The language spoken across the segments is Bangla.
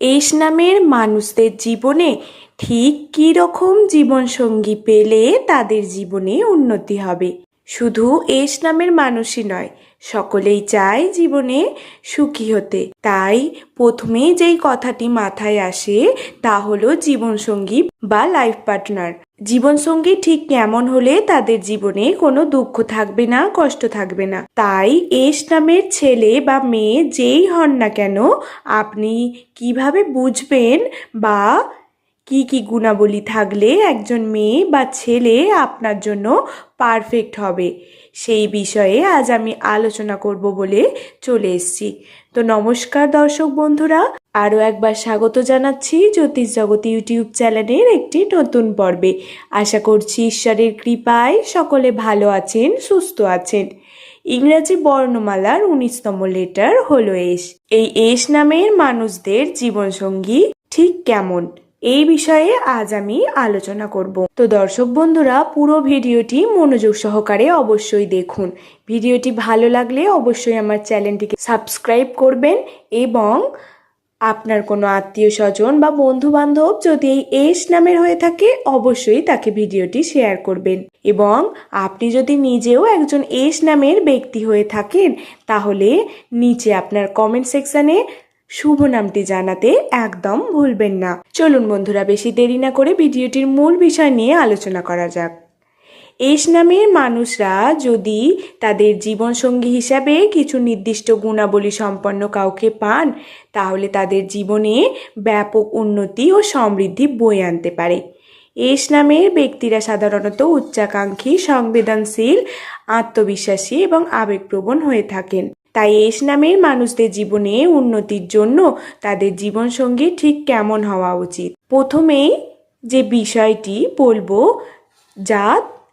এস নামের মানুষদের জীবনে ঠিক কী রকম জীবনসঙ্গী পেলে তাদের জীবনে উন্নতি হবে? শুধু এস নামের মানুষই নয় সকলেই চায় জীবনে সুখী হতে। তাই প্রথমে যেই কথাটি মাথায় আসে, তা হলো জীবনসঙ্গী বা লাইফ পার্টনার জীবনসঙ্গী ঠিক কেমন হলে তাদের জীবনে কোনো দুঃখ থাকবে না, কষ্ট থাকবে না। তাই এস নামের ছেলে বা মেয়ে যেই হন না কেন, আপনি কীভাবে বুঝবেন বা কি কি গুণাবলী থাকলে একজন মেয়ে বা ছেলে আপনার জন্য পারফেক্ট হবে? সেই বিষয়ে আজ আমি আলোচনা করব বলে চলে এসেছি। তো নমস্কার দর্শক বন্ধুরা, আরও একবার স্বাগত জানাচ্ছি জ্যোতিষ জগৎ ইউটিউব চ্যানেলের একটি নতুন পর্বে। আশা করছি ঈশ্বরের কৃপায় সকলে ভালো আছেন, সুস্থ আছেন। ইংরাজি বর্ণমালার উনিশতম লেটার হলো এস। এই এস নামের মানুষদের জীবনসঙ্গী ঠিক কেমন? এই বিষয়ে আজ আমি আলোচনা করব। তো দর্শক বন্ধুরা, পুরো ভিডিওটি মনোযোগ সহকারে অবশ্যই দেখুন। ভিডিওটি ভালো লাগলে অবশ্যই আমার চ্যানেলটিকে সাবস্ক্রাইব করবেন এবং আপনার কোনো আত্মীয় স্বজন বা বন্ধু বান্ধব যদি এই এস নামের হয়ে থাকে, অবশ্যই তাকে ভিডিওটি শেয়ার করবেন। এবং আপনি যদি নিজেও একজন এস নামের ব্যক্তি হয়ে থাকেন, তাহলে নিচে আপনার কমেন্ট সেকশনে শুভ নামটি জানাতে একদম ভুলবেন না। চলুন বন্ধুরা, বেশি দেরি না করে ভিডিওটির মূল বিষয় নিয়ে আলোচনা করা যাক। এস নামের মানুষরা যদি তাদের জীবনসঙ্গী হিসাবে কিছু নির্দিষ্ট গুণাবলী সম্পন্ন কাউকে পান, তাহলে তাদের জীবনে ব্যাপক উন্নতি ও সমৃদ্ধি বয়ে আনতে পারে। এস নামের ব্যক্তিরা সাধারণত উচ্চাকাঙ্ক্ষী, সংবেদনশীল, আত্মবিশ্বাসী এবং আবেগপ্রবণ হয়ে থাকেন। তাই এস নামের মানুষদের জীবনে উন্নতির জন্য তাদের জীবনসঙ্গী ঠিক কেমন হওয়া উচিত? প্রথমেই যে বিষয়টি বলব, যা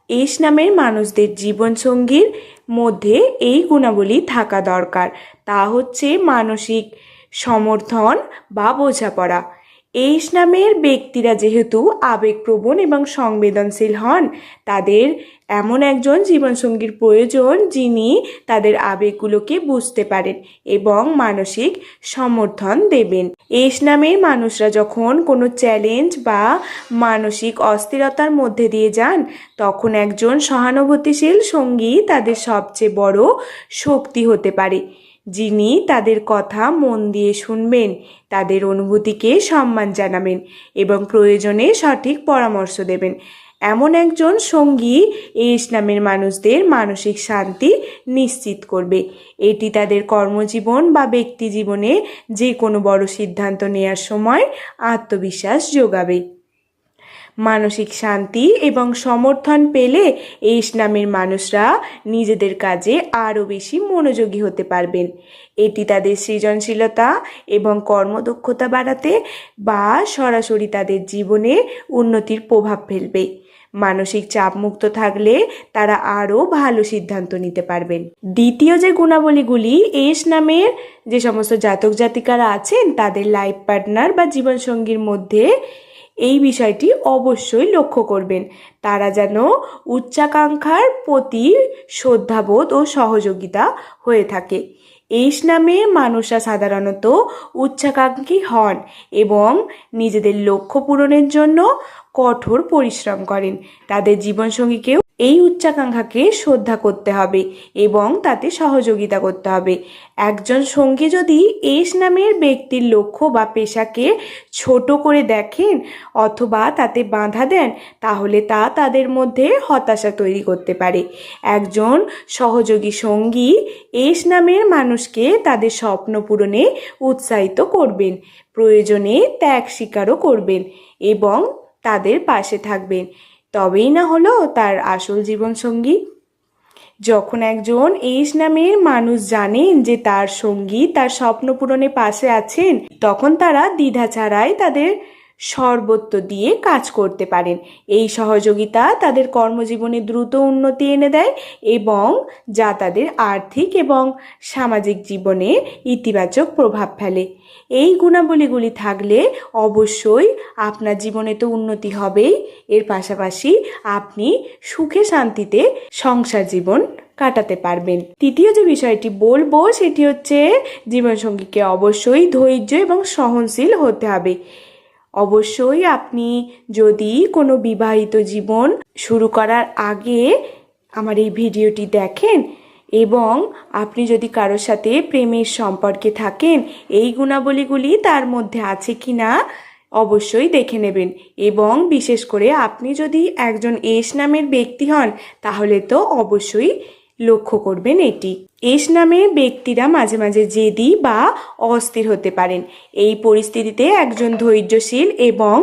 এস নামের মানুষদের জীবনসঙ্গীর মধ্যে এই গুণাবলী থাকা দরকার, তা হচ্ছে মানসিক সমর্থন বা বোঝাপড়া। এইস নামের ব্যক্তিরা যেহেতু আবেগপ্রবণ এবং সংবেদনশীল হন, তাদের এমন একজন জীবনসঙ্গীর প্রয়োজন যিনি তাদের আবেগগুলোকে বুঝতে পারেন এবং মানসিক সমর্থন দেবেন। এস নামের মানুষরা যখন কোনো চ্যালেঞ্জ বা মানসিক অস্থিরতার মধ্যে দিয়ে যান, তখন একজন সহানুভূতিশীল সঙ্গী তাদের সবচেয়ে বড় শক্তি হতে পারে। যিনি তাদের কথা মন দিয়ে শুনবেন, তাদের অনুভূতিকে সম্মান জানাবেন এবং প্রয়োজনে সঠিক পরামর্শ দেবেন। এমন একজন সঙ্গী এই ইসলামের মানুষদের মানসিক শান্তি নিশ্চিত করবে। এটি তাদের কর্মজীবন বা ব্যক্তি জীবনে যে কোনো বড় সিদ্ধান্ত নেওয়ার সময় আত্মবিশ্বাস যোগাবে। মানসিক শান্তি এবং সমর্থন পেলে এই ইসলামের মানুষরা নিজেদের কাজে আরও বেশি মনোযোগী হতে পারবেন। এটি তাদের সৃজনশীলতা এবং কর্মদক্ষতা বাড়াতে বা সরাসরি তাদের জীবনে উন্নতির প্রভাব ফেলবে। মানসিক চাপমুক্ত থাকলে তারা আরও ভালো সিদ্ধান্ত নিতে পারবেন। দ্বিতীয় যে গুণাবলীগুলি, এস নামের যে সমস্ত জাতক জাতিকারা আছেন, তাদের লাইফ পার্টনার বা জীবনসঙ্গীর মধ্যে এই বিষয়টি অবশ্যই লক্ষ্য করবেন। তারা যেন উচ্চাকাঙ্ক্ষার প্রতি শ্রদ্ধাবোধ ও সহযোগিতা হয়ে থাকে। এইস নামে মানুষরা সাধারণত উচ্চাকাঙ্ক্ষী হন এবং নিজেদের লক্ষ্য পূরণের জন্য কঠোর পরিশ্রম করেন। তাদের জীবনসঙ্গীকেও এই উচ্চাকাঙ্ক্ষাকে শ্রদ্ধা করতে হবে এবং তাতে সহযোগিতা করতে হবে। একজন সঙ্গী যদি এস নামের ব্যক্তির লক্ষ্য বা পেশাকে ছোট করে দেখেন অথবা তাতে বাধা দেন, তাহলে তা তাদের মধ্যে হতাশা তৈরি করতে পারে। একজন সহযোগী সঙ্গী এস নামের মানুষকে তাদের স্বপ্ন পূরণে উৎসাহিত করবেন, প্রয়োজনে ত্যাগ স্বীকারও করবেন এবং তাদের পাশে থাকবেন। তবেই না হলো তার আসল জীবন সঙ্গী যখন একজন এইস নামের মানুষ জানেন যে তার সঙ্গী তার স্বপ্ন পূরণে পাশে আছেন, তখন তারা দ্বিধা ছাড়াই তাদের সর্বত্র দিয়ে কাজ করতে পারেন। এই সহযোগিতা তাদের কর্মজীবনে দ্রুত উন্নতি এনে দেয় এবং যা তাদের আর্থিক এবং সামাজিক জীবনে ইতিবাচক প্রভাব ফেলে। এই গুণাবলীগুলি থাকলে অবশ্যই আপনার জীবনে তো উন্নতি হবেই। এর পাশাপাশি আপনি সুখে শান্তিতে সংসার জীবন কাটাতে পারবেন। তৃতীয় যে বিষয়টি বলব সেটি হচ্ছে, জীবনসঙ্গীকে অবশ্যই ধৈর্য এবং সহনশীল হতে হবে। অবশ্যই আপনি যদি কোনো বিবাহিত জীবন শুরু করার আগে আমার এই ভিডিওটি দেখেন এবং আপনি যদি কারোর সাথে প্রেমের সম্পর্কে থাকেন, এই গুণাবলীগুলি তার মধ্যে আছে কি না অবশ্যই দেখে নেবেন। এবং বিশেষ করে আপনি যদি একজন এস নামের ব্যক্তি হন, তাহলে তো অবশ্যই লক্ষ্য করবেন এটি। এস নামের ব্যক্তিরা মাঝে মাঝে জেদি বা অস্থির হতে পারেন। এই পরিস্থিতিতে একজন ধৈর্যশীল এবং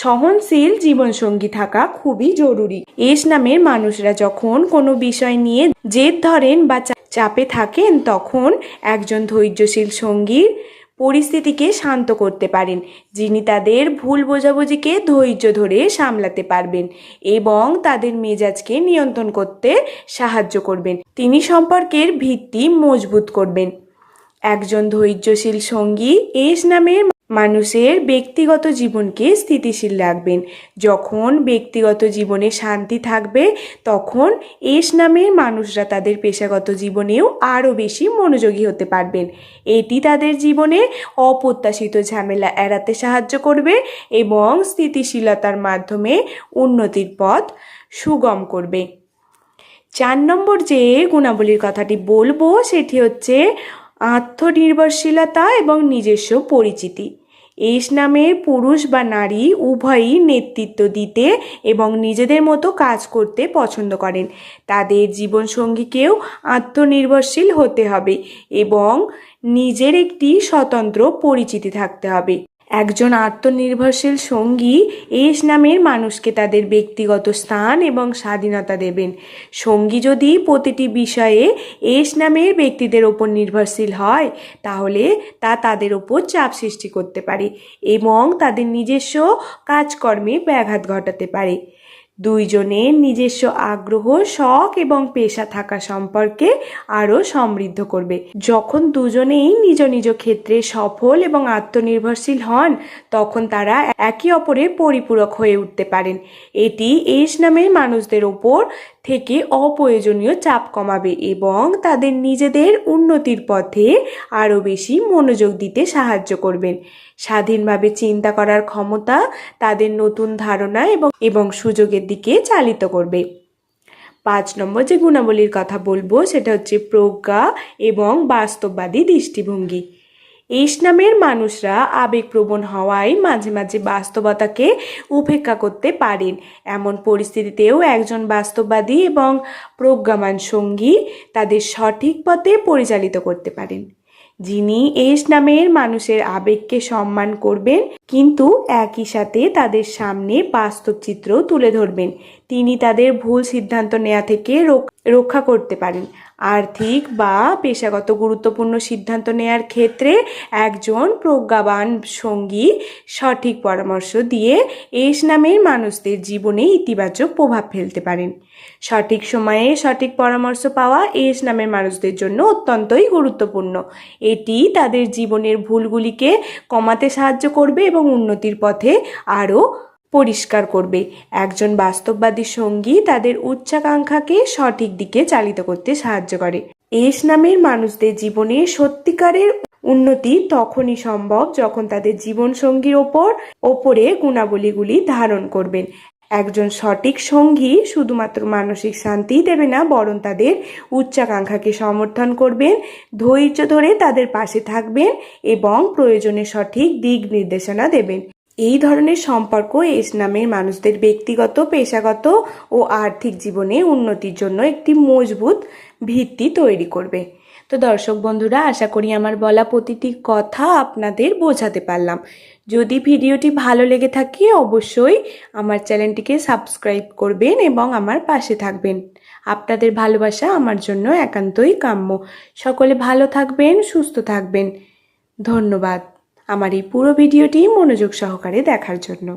সহনশীল জীবনসঙ্গী থাকা খুবই জরুরি। এস নামের মানুষরা যখন কোনো বিষয় নিয়ে জেদ ধরেন বা চাপে থাকেন, তখন একজন ধৈর্যশীল সঙ্গীর পরিস্থিতিকে শান্ত করতে পারেন, যিনি তাদের ভুল বোঝাবুঝিকে ধৈর্য ধরে সামলাতে পারবেন এবং তাদের মেজাজকে নিয়ন্ত্রণ করতে সাহায্য করবেন। তিনি সম্পর্কের ভিত্তি মজবুত করবেন। একজন ধৈর্যশীল সঙ্গী এস নামের মানুষের ব্যক্তিগত জীবনকে স্থিতিশীল রাখবেন। যখন ব্যক্তিগত জীবনে শান্তি থাকবে, তখন এস নামের মানুষরা তাদের পেশাগত জীবনেও আরও বেশি মনোযোগী হতে পারবেন। এটি তাদের জীবনে অপ্রত্যাশিত ঝামেলা এড়াতে সাহায্য করবে এবং স্থিতিশীলতার মাধ্যমে উন্নতির পথ সুগম করবে। চার নম্বর যে গুণাবলীর কথাটি বলব, সেটি হচ্ছে আত্মনির্ভরশীলতা এবং নিজস্ব পরিচিতি। এস নামের পুরুষ বা নারী উভয়ই নেতৃত্ব দিতে এবং নিজেদের মতো কাজ করতে পছন্দ করেন। তাদের জীবনসঙ্গীকেও আত্মনির্ভরশীল হতে হবে এবং নিজের একটি স্বতন্ত্র পরিচিতি থাকতে হবে। একজন আত্মনির্ভরশীল সঙ্গী এস নামের মানুষকে তাদের ব্যক্তিগত স্থান এবং স্বাধীনতা দেবেন। সঙ্গী যদি প্রতিটি বিষয়ে এস নামের ব্যক্তিদের ওপর নির্ভরশীল হয়, তাহলে তা তাদের ওপর চাপ সৃষ্টি করতে পারে এবং তাদের নিজস্ব কাজকর্মে ব্যাঘাত ঘটাতে পারে। দুইজনের নিজস্ব আগ্রহ, শখ এবং পেশা থাকা সম্পর্কে আরও সমৃদ্ধ করবে। যখন দুজনেই নিজ নিজ ক্ষেত্রে সফল এবং আত্মনির্ভরশীল হন, তখন তারা একে অপরের পরিপূরক হয়ে উঠতে পারেন। এটি এস নামের মানুষদের ওপর থেকে অপ্রয়োজনীয় চাপ কমাবে এবং তাদের নিজেদের উন্নতির পথে আরও বেশি মনোযোগ দিতে সাহায্য করবেন। স্বাধীনভাবে চিন্তা করার ক্ষমতা তাদের নতুন ধারণা এবং এবং সুযোগের দিকে চালিত করবে। পাঁচ নম্বর যে গুণাবলীর কথা বলব, সেটা হচ্ছে প্রজ্ঞা এবং বাস্তববাদী দৃষ্টিভঙ্গি। এস নামের মানুষরা আবেগপ্রবণ হওয়ায় মাঝে মাঝে বাস্তবতাকে উপেক্ষা করতে পারেন। এমন পরিস্থিতিতেও একজন বাস্তববাদী এবং প্রজ্ঞামান সঙ্গী তাদের সঠিক পথে পরিচালিত করতে পারেন। যিনি এস নামের মানুষের আবেগকে সম্মান করবেন, কিন্তু একই সাথে তাদের সামনে বাস্তব চিত্র তুলে ধরবেন। তিনি তাদের ভুল সিদ্ধান্ত নেওয়া থেকে রোক- রক্ষা করতে পারেন। আর্থিক বা পেশাগত গুরুত্বপূর্ণ সিদ্ধান্ত নেয়ার ক্ষেত্রে একজন প্রজ্ঞাবান সঙ্গী সঠিক পরামর্শ দিয়ে এস নামের মানুষদের জীবনে ইতিবাচক প্রভাব ফেলতে পারেন। সঠিক সময়ে সঠিক পরামর্শ পাওয়া এস নামের মানুষদের জন্য অত্যন্তই গুরুত্বপূর্ণ। এটি তাদের জীবনের ভুলগুলিকে কমাতে সাহায্য করবে এবং উন্নতির পথে আরও পরিষ্কার করবে। একজন বাস্তববাদী সঙ্গী তাদের উচ্চাকাঙ্ক্ষাকে সঠিক দিকে চালিত করতে সাহায্য করে। এস নামের মানুষদের জীবনে সত্যিকারের উন্নতি তখনই সম্ভব যখন তাদের জীবনসঙ্গীর ওপর, ওপরে গুণাবলীগুলি ধারণ করবেন। একজন সঠিক সঙ্গী শুধুমাত্র মানসিক শান্তিই দেবে না, বরং তাদের উচ্চাকাঙ্ক্ষাকে সমর্থন করবেন, ধৈর্য ধরে তাদের পাশে থাকবেন এবং প্রয়োজনে সঠিক দিক নির্দেশনা দেবেন। এই ধরনের সম্পর্ক এস নামের মানুষদের ব্যক্তিগত, পেশাগত ও আর্থিক জীবনে উন্নতির জন্য একটি মজবুত ভিত্তি তৈরি করবে। তো দর্শক বন্ধুরা, আশা করি আমার বলা প্রতিটি কথা আপনাদের বোঝাতে পারলাম। যদি ভিডিওটি ভালো লেগে থাকে, অবশ্যই আমার চ্যানেলটিকে সাবস্ক্রাইব করবেন এবং আমার পাশে থাকবেন। আপনাদের ভালোবাসা আমার জন্য একান্তই কাম্য। সকলে ভালো থাকবেন, সুস্থ থাকবেন। ধন্যবাদ। আমার এই পুরো ভিডিওটি মনোযোগ সহকারে দেখার জন্য।